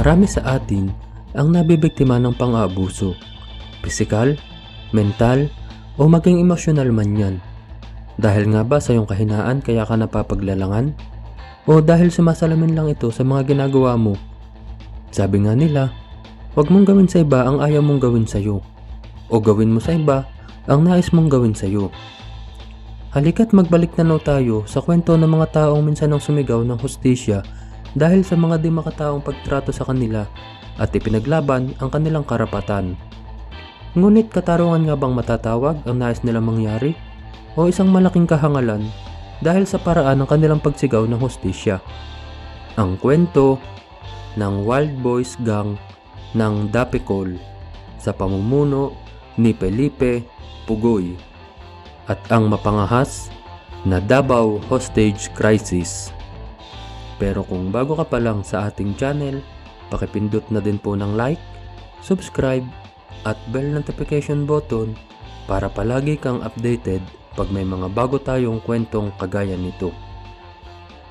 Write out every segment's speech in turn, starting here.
Marami sa atin ang nabibiktima ng pang-aabuso. Pisikal, mental, o maging emosyonal man yan. Dahil nga ba sa iyong kahinaan kaya ka napapaglalangan? O dahil sumasalamin lang ito sa mga ginagawa mo? Sabi nga nila, huwag mong gawin sa iba ang ayaw mong gawin sa iyo. O gawin mo sa iba ang nais mong gawin sa iyo. Halika't magbalik na tayo sa kwento ng mga taong minsan ang sumigaw ng hustisya dahil sa mga di makataong pagtrato sa kanila at ipinaglaban ang kanilang karapatan. Ngunit katarungan nga bang matatawag ang nais nilang mangyari? O isang malaking kahangalan dahil sa paraan ng kanilang pagsigaw ng hustisya? Ang kwento ng Wild Boys Gang ng Dapicol sa pamumuno ni Felipe Pugoy at ang mapangahas na Davao Hostage Crisis. Pero kung bago ka pa lang sa ating channel, pakipindot na din po ng like, subscribe, at bell notification button para palagi kang updated pag may mga bago tayong kwentong kagaya nito.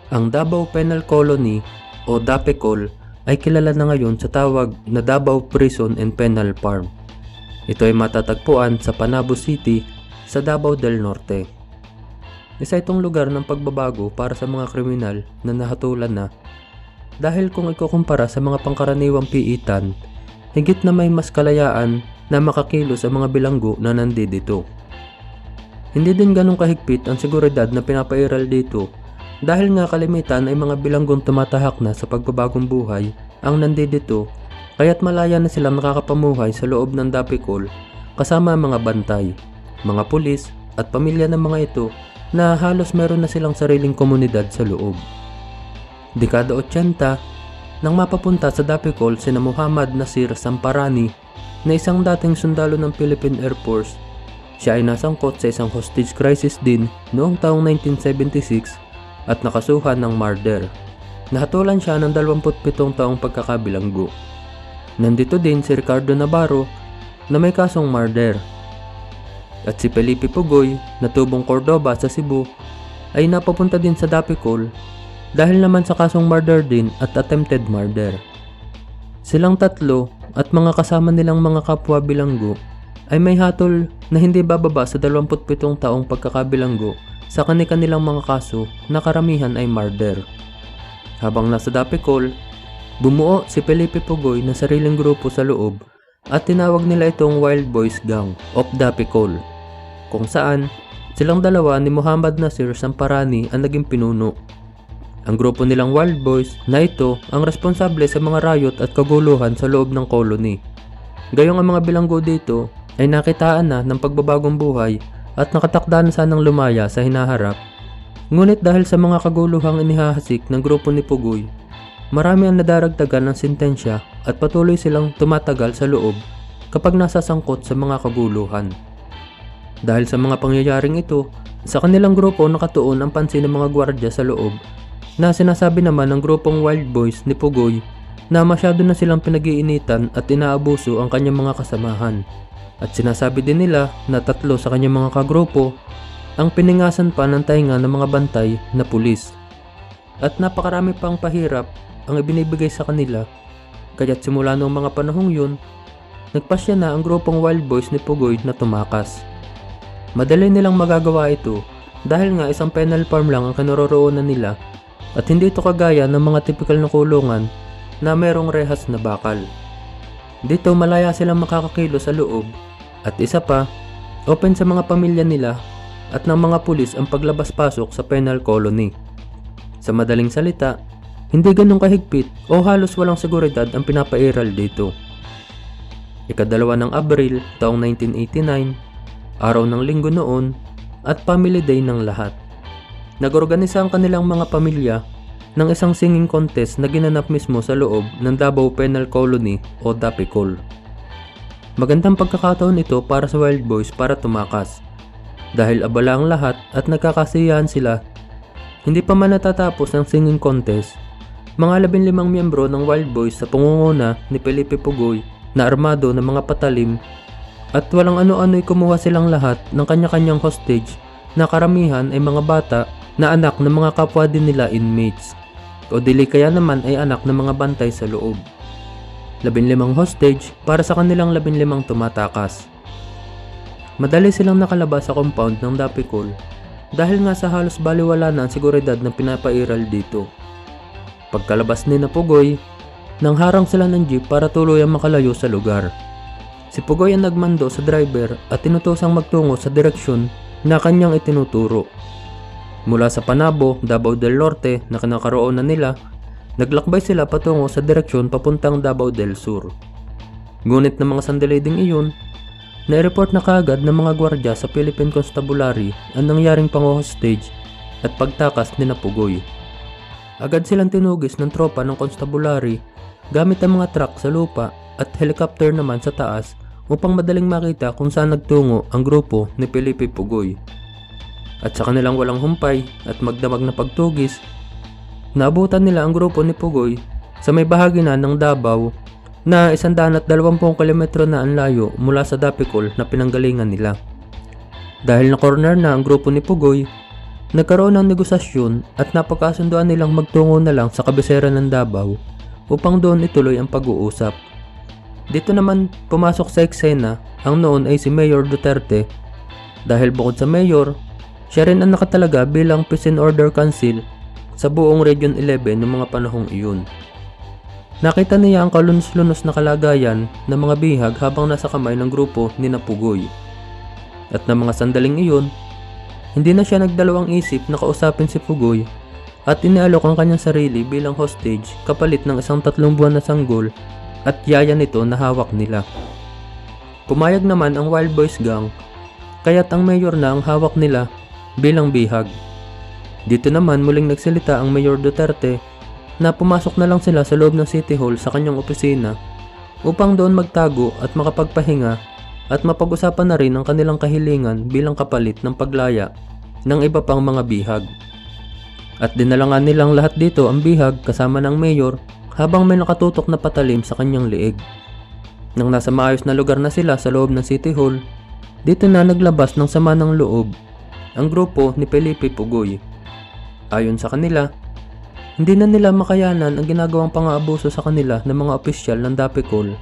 Ang Davao Penal Colony o DAPECOL ay kilala na ngayon sa tawag na Davao Prison and Penal Farm. Ito ay matatagpuan sa Panabo City sa Davao del Norte. Isa itong lugar ng pagbabago para sa mga kriminal na nahatulan na dahil kung ikukumpara sa mga pangkaraniwang piitan, higit na may mas kalayaan na makakilos ang mga bilanggo na nandito. Hindi din ganong kahigpit ang seguridad na pinapairal dito dahil nga kalimitan ay mga bilanggong tumatahak na sa pagbabagong buhay ang nandito kaya't malaya na silang nakakapamuhay sa loob ng Dapicol kasama ang mga bantay, mga pulis at pamilya ng mga ito na halos meron na silang sariling komunidad sa loob. Dekada 80, nang mapapunta sa Dapicol sina Muhammad Nasir Samparani na isang dating sundalo ng Philippine Air Force. Siya ay nasangkot sa isang hostage crisis din noong taong 1976 at nakasuhan ng murder. Nahatulan siya ng 27 taong pagkakabilanggo. Nandito din si Ricardo Navarro na may kasong murder. At si Felipe Pugoy na tubong Cordoba sa Cebu ay napapunta din sa Dapicol dahil naman sa kasong murder din at attempted murder. Silang tatlo at mga kasama nilang mga kapwa bilanggo ay may hatol na hindi bababa sa 27 taong pagkakabilanggo sa kanilang mga kaso na karamihan ay murder. Habang nasa Dapicol, bumuo si Felipe Pugoy na sariling grupo sa loob at tinawag nila itong Wild Boys Gang of Dapicol kung saan silang dalawa ni Muhammad Nasir Samparani ang naging pinuno. Ang grupo nilang Wild Boys na ito ang responsable sa mga riot at kaguluhan sa loob ng colony. Gayong ang mga bilanggo dito ay nakitaan na ng pagbabagong buhay at nakatakda na sanang lumaya sa hinaharap. Ngunit dahil sa mga kaguluhang inihahasik ng grupo ni Pugoy, marami ang nadaragdagan ng sintensya at patuloy silang tumatagal sa loob kapag nasasangkot sa mga kaguluhan. Dahil sa mga pangyayaring ito, sa kanilang grupo nakatuon ang pansin ng mga gwardya sa loob na sinasabi naman ng grupong Wild Boys ni Pugoy na masyado na silang pinag-iinitan at inaabuso ang kanyang mga kasamahan. At sinasabi din nila na tatlo sa kanyang mga kagrupo ang piningasan pa ng tainga ng mga bantay na pulis. At napakarami pang pahirap ang ibinibigay sa kanila. Kaya't simula noong mga panahong yun, nagpasya na ang grupong Wild Boys ni Pugoy na tumakas. Madali nilang magagawa ito dahil nga isang penal farm lang ang kinaroroonan nila at hindi ito kagaya ng mga tipikal na kulungan na merong rehas na bakal. Dito malaya silang makakakilo sa loob at isa pa, open sa mga pamilya nila at ng mga pulis ang paglabas-pasok sa penal colony. Sa madaling salita, hindi ganong kahigpit o halos walang seguridad ang pinapairal dito. Ikadalawa ng Abril taong 1989, araw ng linggo noon at family day ng lahat. Nagorganisa ang kanilang mga pamilya ng isang singing contest na ginanap mismo sa loob ng Davao Penal Colony o Dapicol. Magandang pagkakataon ito para sa Wild Boys para tumakas. Dahil abala ang lahat at nagkakasiyahan sila, hindi pa man natatapos ang singing contest, mga 15 miyembro ng Wild Boys sa pungunguna ni Felipe Pugoy na armado ng mga patalim at walang ano-ano'y kumuha silang lahat ng kanya-kanyang hostage na karamihan ay mga bata na anak ng mga kapwa din nila inmates o dili kaya naman ay anak ng mga bantay sa loob. labinlimang hostage para sa kanilang labinlimang tumatakas. Madali silang nakalabas sa compound ng Dapicol dahil nga sa halos baliwala na ang seguridad na pinapairal dito. Pagkalabas ni Napugoy, nang harang sila ng jeep para tuluyang makalayo sa lugar. Si Pugoy ang nagmando sa driver at tinutosang magtungo sa direksyon na kanyang itinuturo. Mula sa Panabo, Davao del Norte na kinakaroonan nila, naglakbay sila patungo sa direksyon papuntang Davao del Sur. Ngunit ng mga sandali ding iyon, na-report na kaagad ng mga gwardya sa Philippine Constabulary ang nangyaring pango-hostage at pagtakas ni Napugoy. Agad silang tinugis ng tropa ng Constabulary gamit ang mga truck sa lupa at helicopter naman sa taas upang madaling makita kung saan nagtungo ang grupo ni Felipe Pugoy. At sa kanilang walang humpay at magdamag na pagtugis, naabutan nila ang grupo ni Pugoy sa may bahagi na ng Davao na 120 kilometro na ang layo mula sa Dapicol na pinanggalingan nila. Dahil na corner na ang grupo ni Pugoy, nagkaroon ng negosasyon at napagkasunduan nilang magtungo na lang sa kabisera ng Davao upang doon ituloy ang pag-uusap. Dito naman pumasok sa eksena ang noon ay si Mayor Duterte dahil bukod sa mayor, siya rin ang nakatalaga bilang Peace and Order Council sa buong Region 11 noong mga panahong iyon. Nakita niya ang kalunos-lunos na kalagayan ng mga bihag habang nasa kamay ng grupo ni Napugoy. At ng mga sandaling iyon, hindi na siya nagdalawang isip na kausapin si Pugoy at inialok ang kanyang sarili bilang hostage kapalit ng isang tatlong buwan na sanggol at yaya nito na hawak nila. Pumayag naman ang Wild Boys Gang kaya't ang mayor na ang hawak nila bilang bihag. Dito naman muling nagsalita ang Mayor Duterte na pumasok na lang sila sa loob ng City Hall sa kanyang opisina upang doon magtago at makapagpahinga at mapag-usapan na rin ang kanilang kahilingan bilang kapalit ng paglaya ng iba pang mga bihag. At dinalangan nilang lahat dito ang bihag kasama ng mayor habang may nakatutok na patalim sa kanyang liig. Nang nasa maayos na lugar na sila sa loob ng City Hall, dito na naglabas ng sama ng loob ang grupo ni Felipe Pugoy. Ayon sa kanila, hindi na nila makayanan ang ginagawang pang-aabuso sa kanila ng mga opisyal ng Dapicol.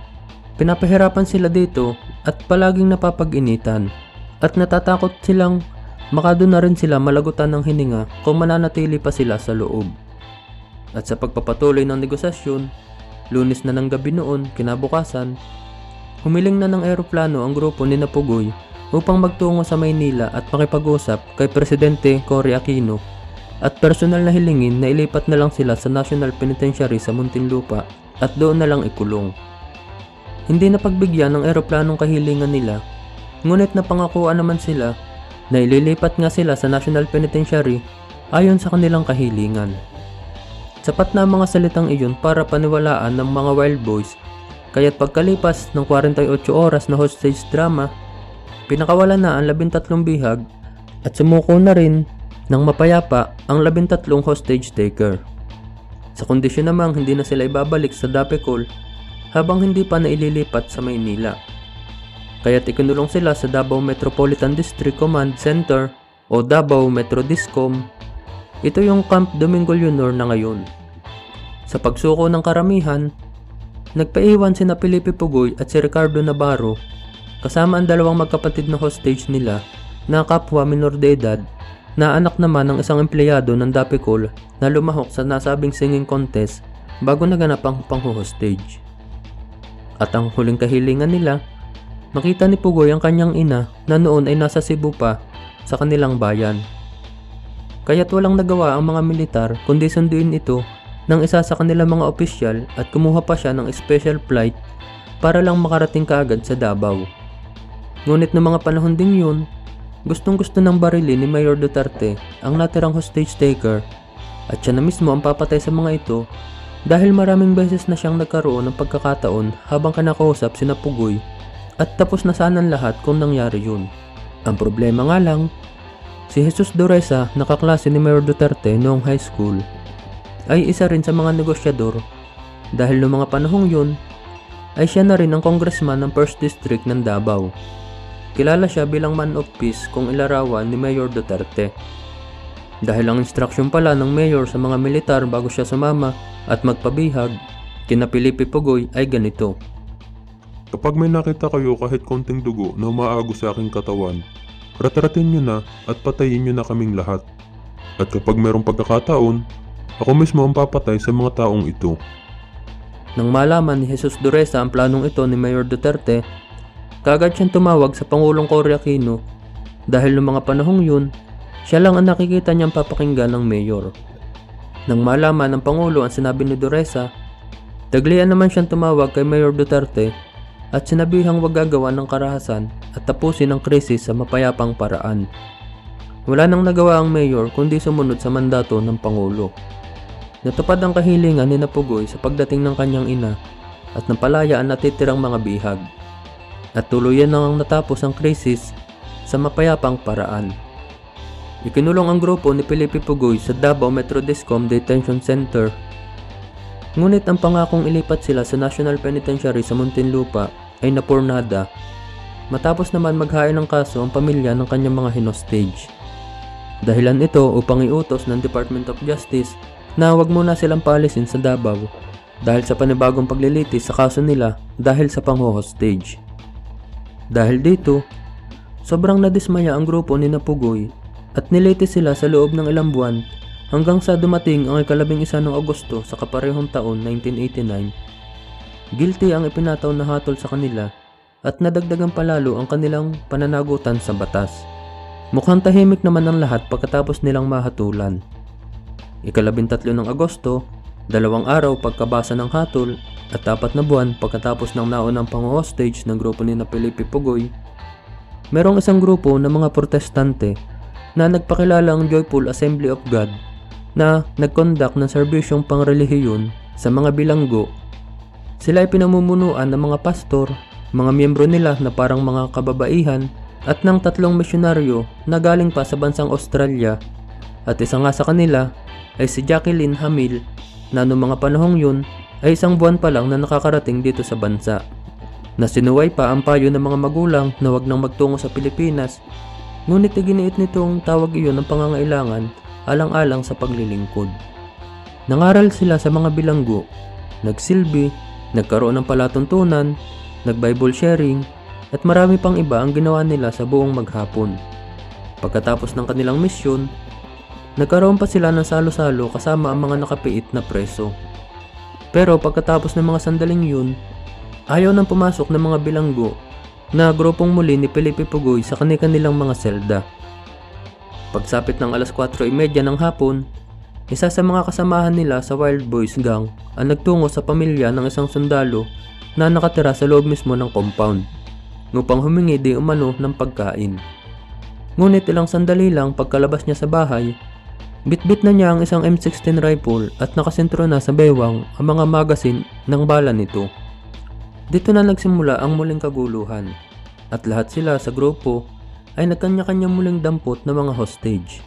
Pinapahirapan sila dito at palaging napapag-initan at natatakot silang makado na rin sila malagutan ng hininga kung mananatili pa sila sa loob. At sa pagpapatuloy ng negosasyon, lunes na ng gabi noon, kinabukasan, humiling na ng eroplano ang grupo ni Napugoy upang magtungo sa Maynila at makipag-usap kay Presidente Cory Aquino at personal na hilingin na ilipat na lang sila sa National Penitentiary sa Muntinlupa at doon na lang ikulong. Hindi na pagbigyan ng eroplanong kahilingan nila, ngunit napangakuan naman sila na ililipat nga sila sa National Penitentiary ayon sa kanilang kahilingan. Sapat na ang mga salitang iyon para paniwalaan ng mga Wild Boys kaya't pagkalipas ng 48 oras na hostage drama, pinakawalan na ang 13 bihag at sumuko na rin ng mapayapa ang 13 hostage taker. Sa kondisyon namang hindi na sila ibabalik sa Dapecol habang hindi pa naililipat sa Maynila. Kaya't ikinulong sila sa Davao Metropolitan District Command Center o Davao Metro Discom. Ito yung Camp Domingo Leonor na ngayon. Sa pagsuko ng karamihan, nagpaiwan sina Felipe Pugoy at si Ricardo Navarro kasama ang dalawang magkapatid na hostage nila na kapwa minor de edad na anak naman ng isang empleyado ng Dapicol na lumahok sa nasabing singing contest bago naganap ang pang-hostage. At ang huling kahilingan nila, makita ni Pugoy ang kanyang ina na noon ay nasa Cebu pa sa kanilang bayan. Kaya't walang nagawa ang mga militar kundi sunduin ito ng isa sa kanilang mga opisyal at kumuha pa siya ng special flight para lang makarating kaagad sa Davao. Ngunit ng mga panahon ding yun, gustong gusto ng barili ni Mayor Duterte ang natirang hostage taker at siya na mismo ang papatay sa mga ito dahil maraming beses na siyang nagkaroon ng pagkakataon habang kanakausap si Napugoy at tapos na sana ang lahat kung nangyari yun. Ang problema nga lang, si Jesus Duresa nakaklase ni Mayor Duterte noong high school ay isa rin sa mga negosyador dahil noong mga panahong yun ay siya na rin ang congressman ng 1st District ng Davao. Kilala siya bilang man of peace kung ilarawan ni Mayor Duterte. Dahil ang instruction pala ng mayor sa mga militar bago siya sumama at magpabihag kina Felipe Pugoy ay ganito. Kapag may nakita kayo kahit konting dugo na umaago sa aking katawan, ratratin nyo na at patayin nyo na kaming lahat. At kapag mayroong pagkakataon, ako mismo ang papatay sa mga taong ito. Nang malaman ni Jesus Dureza ang planong ito ni Mayor Duterte, kagad siyang tumawag sa Pangulong Cory Aquino dahil noong mga panahong yun, siya lang ang nakikita niyang papakinggan ng Mayor. Nang malaman ng Pangulo ang sinabi ni Dureza, taglian naman siyang tumawag kay Mayor Duterte at sinabihang wag gagawa ng karahasan at tapusin ang krisis sa mapayapang paraan. Wala nang nagawa ang mayor kundi sumunod sa mandato ng Pangulo. Natupad ang kahilingan ni Napugoy sa pagdating ng kanyang ina at napalaya ang natitirang mga bihag. At tuluyan nang natapos ang krisis sa mapayapang paraan. Ikinulong ang grupo ni Felipe Pugoy sa Davao Metro Discom Detention Center Ngunit ang pangakong ilipat sila sa National Penitentiary sa Muntinlupa ay napurnada matapos naman maghain ng kaso ang pamilya ng kanyang mga hinostage. Dahilan ito upang iutos ng Department of Justice na huwag muna silang paalisin sa Davao dahil sa panibagong paglilitis sa kaso nila dahil sa pangho-hostage. Dahil dito, sobrang nadismaya ang grupo ni Napugoy at nilitis sila sa loob ng ilang buwan Hanggang sa dumating ang ikalabing isa ng Agosto sa kaparehong taon 1989, guilty ang ipinataw na hatol sa kanila at nadagdagan palalo ang kanilang pananagutan sa batas. Mukhang tahimik naman ang lahat pagkatapos nilang mahatulan. Ikalabing tatlo ng Agosto, dalawang araw pagkabasa ng hatol at apat na buwan pagkatapos ng naunang pang-hostage ng grupo ni na Felipe Pugoy, merong isang grupo ng mga protestante na nagpakilala ang Joyful Assembly of God na nag-conduct ng serbisyong pangrelihiyon sa mga bilanggo. Sila ay pinamumunuan ng mga pastor, mga miyembro nila na parang mga kababaihan at ng tatlong misyonaryo na galing pa sa bansang Australia at isa nga sa kanila ay si Jacqueline Hamil na noong mga panahong yun ay isang buwan pa lang na nakakarating dito sa bansa. Na sinuway pa ang payo ng mga magulang na wag nang magtungo sa Pilipinas ngunit iginiit nitong tawag iyon ng pangangailangan alang-alang sa paglilingkod. Nangaral sila sa mga bilanggo, nagsilbi, nagkaroon ng palatuntunan, nag-Bible sharing, at marami pang iba ang ginawa nila sa buong maghapon. Pagkatapos ng kanilang misyon, nagkaroon pa sila ng salo-salo kasama ang mga nakapiit na preso. Pero pagkatapos ng mga sandaling yun, ayaw nang pumasok ng mga bilanggo na grupong muli ni Felipe Pugoy sa kanilang mga selda. Pagsapit ng alas 4.30 ng hapon, isa sa mga kasamahan nila sa Wild Boys Gang ang nagtungo sa pamilya ng isang sundalo na nakatira sa loob mismo ng compound upang humingi di umano ng pagkain. Ngunit ilang sandali lang pagkalabas niya sa bahay, bitbit na niya ang isang M16 rifle at nakasentro na sa bewang ang mga magasin ng bala nito. Dito na nagsimula ang muling kaguluhan at lahat sila sa grupo ay nagkanya-kanya muling dampot na mga hostage.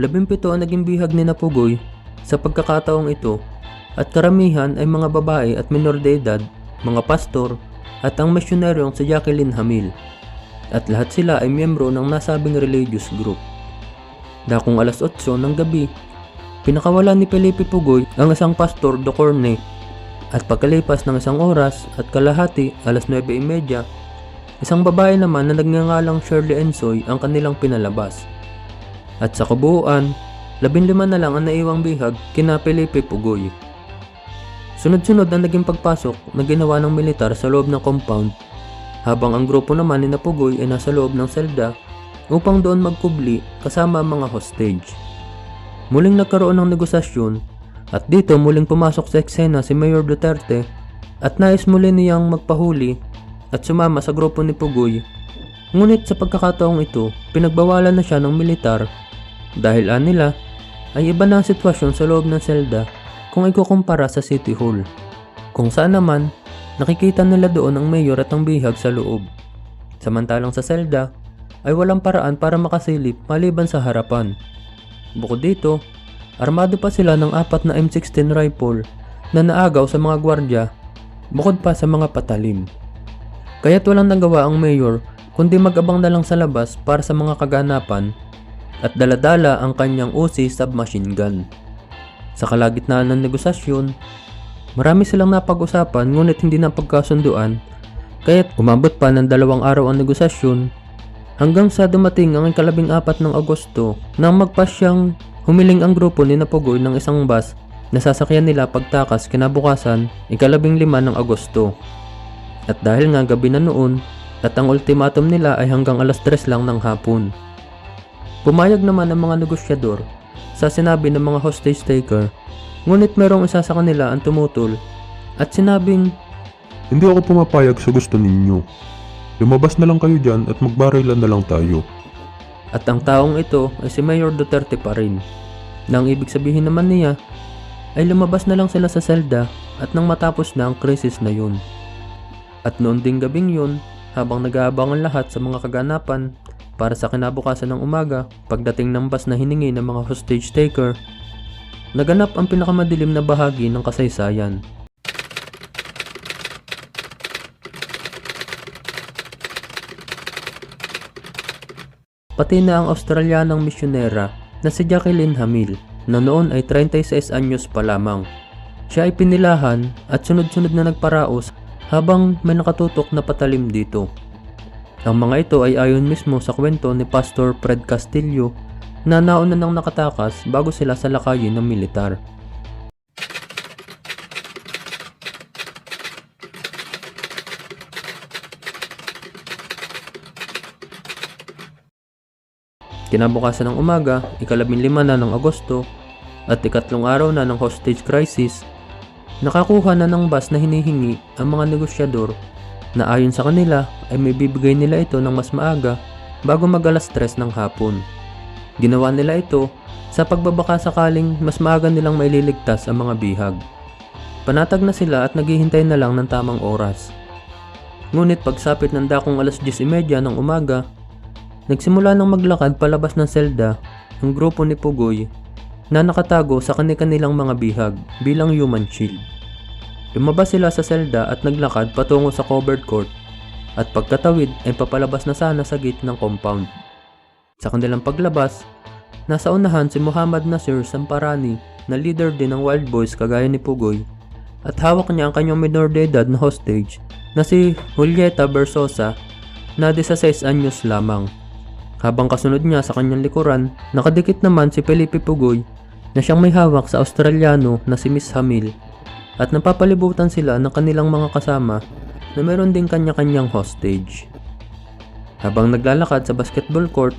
Labimpito ang naging bihag ni Napugoy sa pagkakataong ito at karamihan ay mga babae at minor de edad, mga pastor at ang misyonaryong si Jacqueline Hamil at lahat sila ay miyembro ng nasabing religious group. Dakong alas 8 ng gabi, pinakawala ni Felipe Pugoy ang isang pastor do Corne at pagkalipas ng isang oras at kalahati alas 9.30 Isang babae naman na nagngangalang Shirley Ensoy ang kanilang pinalabas. At sa kabuuan, labinlima na lang ang naiwang bihag kina Felipe Pugoy. Sunod-sunod ang naging pagpasok na ginawa ng militar sa loob ng compound habang ang grupo naman ni Napugoy ay nasa loob ng selda upang doon magkubli kasama ang mga hostage. Muling nagkaroon ng negosasyon at dito muling pumasok sa eksena si Mayor Duterte at nais muli niyang magpahuli at sumama sa grupo ni Pugoy. Ngunit sa pagkakataong ito, pinagbawalan na siya ng militar dahil anila ay iba na ang sitwasyon sa loob ng selda kung ikukumpara sa City Hall. Kung saan naman, nakikita nila doon ang mayor at ang bihag sa loob. Samantalang sa selda, ay walang paraan para makasilip maliban sa harapan. Bukod dito, armado pa sila ng apat na M16 rifle na naagaw sa mga gwardya bukod pa sa mga patalim. Kaya't walang nagawa ang mayor kundi mag-abang na lang sa labas para sa mga kaganapan at daladala ang kanyang Uzi submachine gun. Sa kalagitnaan ng negosasyon, Marami silang napag-usapan ngunit hindi na pagkasunduan kaya't umabot pa ng dalawang araw ang negosasyon hanggang sa dumating ang ikalabing apat ng Agosto nang magpasyang humiling ang grupo ni Napogoy ng isang bus na sasakyan nila pagtakas kinabukasan ikalabing lima ng Agosto. At dahil nga gabi na noon at ang ultimatum nila ay hanggang alas 3 lang ng hapon. Pumayag naman ang mga negosyador sa sinabi ng mga hostage taker ngunit merong isa sa kanila ang tumutol at sinabing Hindi ako pumapayag sa gusto ninyo. Lumabas na lang kayo dyan at magbarilan na lang tayo. at ang taong ito ay si Mayor Duterte pa rin. Nang ibig sabihin naman niya ay lumabas na lang sila sa selda at nang matapos na ang krisis na yun. At noon ding gabing yun, habang nag-aabang ang lahat sa mga kaganapan para sa kinabukasan ng umaga, pagdating ng bus na hiningi ng mga hostage taker, naganap ang pinakamadilim na bahagi ng kasaysayan. Pati na ang Australianang misyonera na si Jacqueline Hamil na noon ay 36 anyos pa lamang. Siya ay pinilahan at sunod-sunod na nagparaos habang may nakatutok na patalim dito. Ang mga ito ay ayon mismo sa kwento ni Pastor Fred Castillo na nauna nang nakatakas bago sila sa lakayin ng militar. Kinabukasan ng umaga, ikalabing lima na ng Agosto, at ikatlong araw na ng hostage crisis, nakakuha na ng bus na hinihingi ang mga negosyador na ayon sa kanila ay may bibigay nila ito ng mas maaga bago mag alas 3 ng hapon. Ginawa nila ito sa pagbabaka sakaling mas maaga nilang maililigtas ang mga bihag. Panatag na sila at naghihintay na lang ng tamang oras. Ngunit pagsapit ng dakong alas 10.30 ng umaga, Nagsimula ng maglakad palabas ng selda ang grupo ni Pugoy na nakatago sa kanilang mga bihag bilang human shield. Lumabas sila sa selda at naglakad patungo sa covered court at pagkatawid ay papalabas na sana sa gate ng compound. Sa kanilang paglabas, nasa unahan si Muhammad Nasir Samparani na leader din ng Wild Boys kagaya ni Pugoy at hawak niya ang kanyang minor de edad na hostage na si Julieta Bersosa na 16 anyos lamang. Habang kasunod niya sa kanyang likuran, nakadikit naman si Felipe Pugoy na siyang may hawak sa Australiano na si Miss Hamil at napapalibutan sila ng kanilang mga kasama na meron ding kanya-kanyang hostage. Habang naglalakad sa basketball court,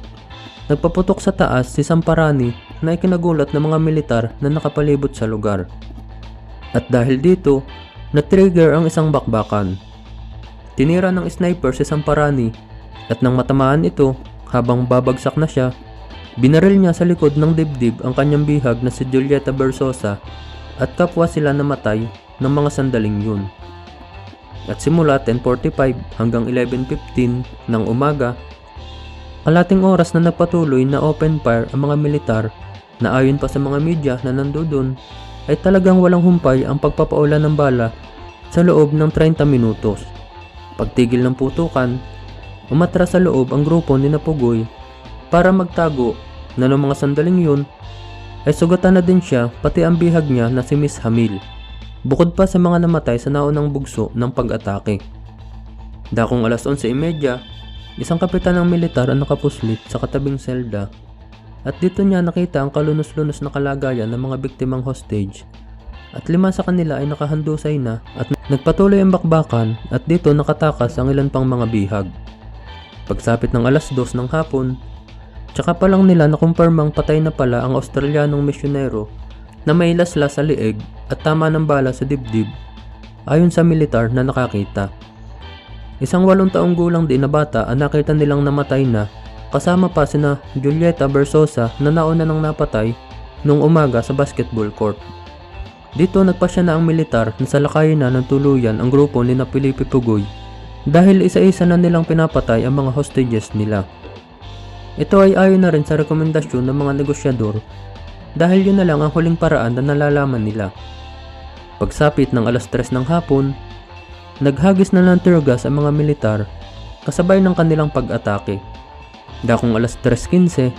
nagpaputok sa taas si Samparani na ikinagulat ng mga militar na nakapalibot sa lugar. At dahil dito, na-trigger ang isang bakbakan. Tinira ng sniper si Samparani at nang matamaan ito, habang babagsak na siya, binaril niya sa likod ng dibdib ang kanyang bihag na si Julieta Bersosa at kapwa sila namatay ng mga sandaling yun. At simula 10.45 hanggang 11.15 ng umaga, kalating oras na nagpatuloy na open fire ang mga militar na ayon pa sa mga media na nandoon ay talagang walang humpay ang pagpapaulan ng bala sa loob ng 30 minutos. Pagtigil ng putukan, umatras sa loob ang grupo ni Napugoy para magtago na noong mga sandaling yun ay sugatan na din siya pati ang bihag niya na si Miss Hamil. Bukod pa sa mga namatay sa naunang bugso ng pag-atake. Dakong alas 11.30, isang kapitan ng militar ang nakapuslit sa katabing selda at dito niya nakita ang kalunos-lunos na kalagayan ng mga biktimang hostage at lima sa kanila ay nakahandusay na at nagpatuloy ang bakbakan at dito nakatakas ang ilan pang mga bihag. Pagsapit ng alas 2 ng hapon, tsaka pa lang nila nakumpirmang patay na pala ang Australianong misyonero na may lasla sa lieg at tama ng bala sa dibdib ayon sa militar na nakakita. Isang walong taong gulang din na bata ang nakita nilang namatay na kasama pa sina Julieta Bersosa na nauna nang napatay noong umaga sa basketball court. Dito nagpasya na ang militar na salakayin na ng tuluyan ang grupo ni na Felipe Pugoy dahil isa-isa na nilang pinapatay ang mga hostages nila. Ito ay ayon na rin sa rekomendasyon ng mga negosyador dahil yun na lang ang huling paraan na nalalaman nila. Pagsapit ng alas 3 ng hapon, naghagis na ng tear gas ang mga militar kasabay ng kanilang pag-atake. Dakong alas 3.15,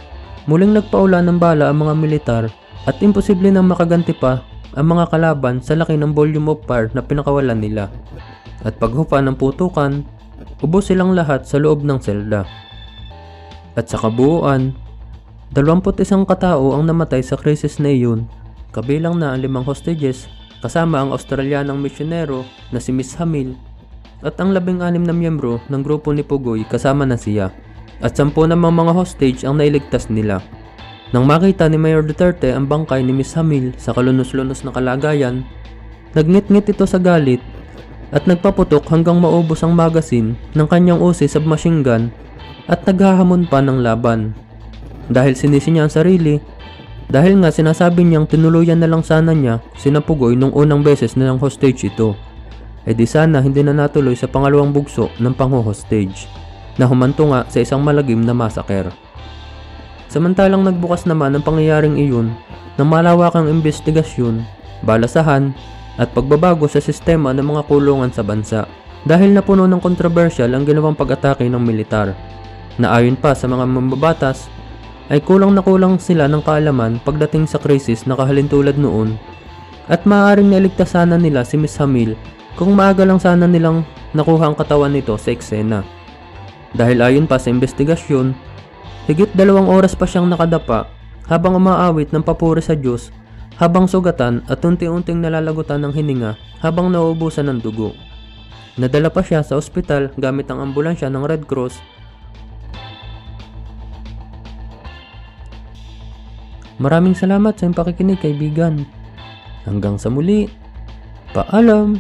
muling nagpaula ng bala ang mga militar at imposible nang makaganti pa ang mga kalaban sa laki ng volume of fire na pinakawalan nila. At paghupa ng putukan, ubos silang lahat sa loob ng selda. At sa kabuuan, 21 katao ang namatay sa krisis na iyon, kabilang na ang limang hostages kasama ang Australianang misyonero na si Miss Hamil at ang labing-anim na miyembro ng grupo ni Pugoy kasama na siya at sampu namang mga hostage ang nailigtas nila. Nang makita ni Mayor Duterte ang bangkay ni Miss Hamil sa kalunos-lunos na kalagayan, nagngit-ngit ito sa galit at nagpaputok hanggang maubos ang magasin ng kanyang usi submachine gun at naghahamon pa ng laban. Dahil sinisi niya ang sarili, dahil nga sinasabi niyang tinuluyan na lang sana niya sinapugoy nung unang beses na ng hostage ito. E di sana hindi na natuloy sa pangalawang bugso ng pangho-hostage na humanto nga sa isang malagim na masaker. Samantalang nagbukas naman ang pangyayaring iyon ng malawakang investigasyon, balasahan, at pagbabago sa sistema ng mga kulungan sa bansa. Dahil napuno ng kontrobersyal ang ginawang pag-atake ng militar. Na ayon pa sa mga mambabatas ay kulang na kulang sila ng kaalaman pagdating sa krisis na kahalintulad noon. At maaaring naligtas sana nila si Miss Hamil kung maaga lang sana nilang nakuha ang katawan nito sa eksena. Dahil ayon pa sa investigasyon, higit dalawang oras pa siyang nakadapa habang umaawit ng papuri sa Diyos habang sugatan at unti-unting nalalagutan ng hininga habang nauubusan ng dugo. Nadala pa siya sa ospital gamit ang ambulansya ng Red Cross Maraming salamat sa iyong pakikinig kaibigan. Hanggang sa muli. Paalam!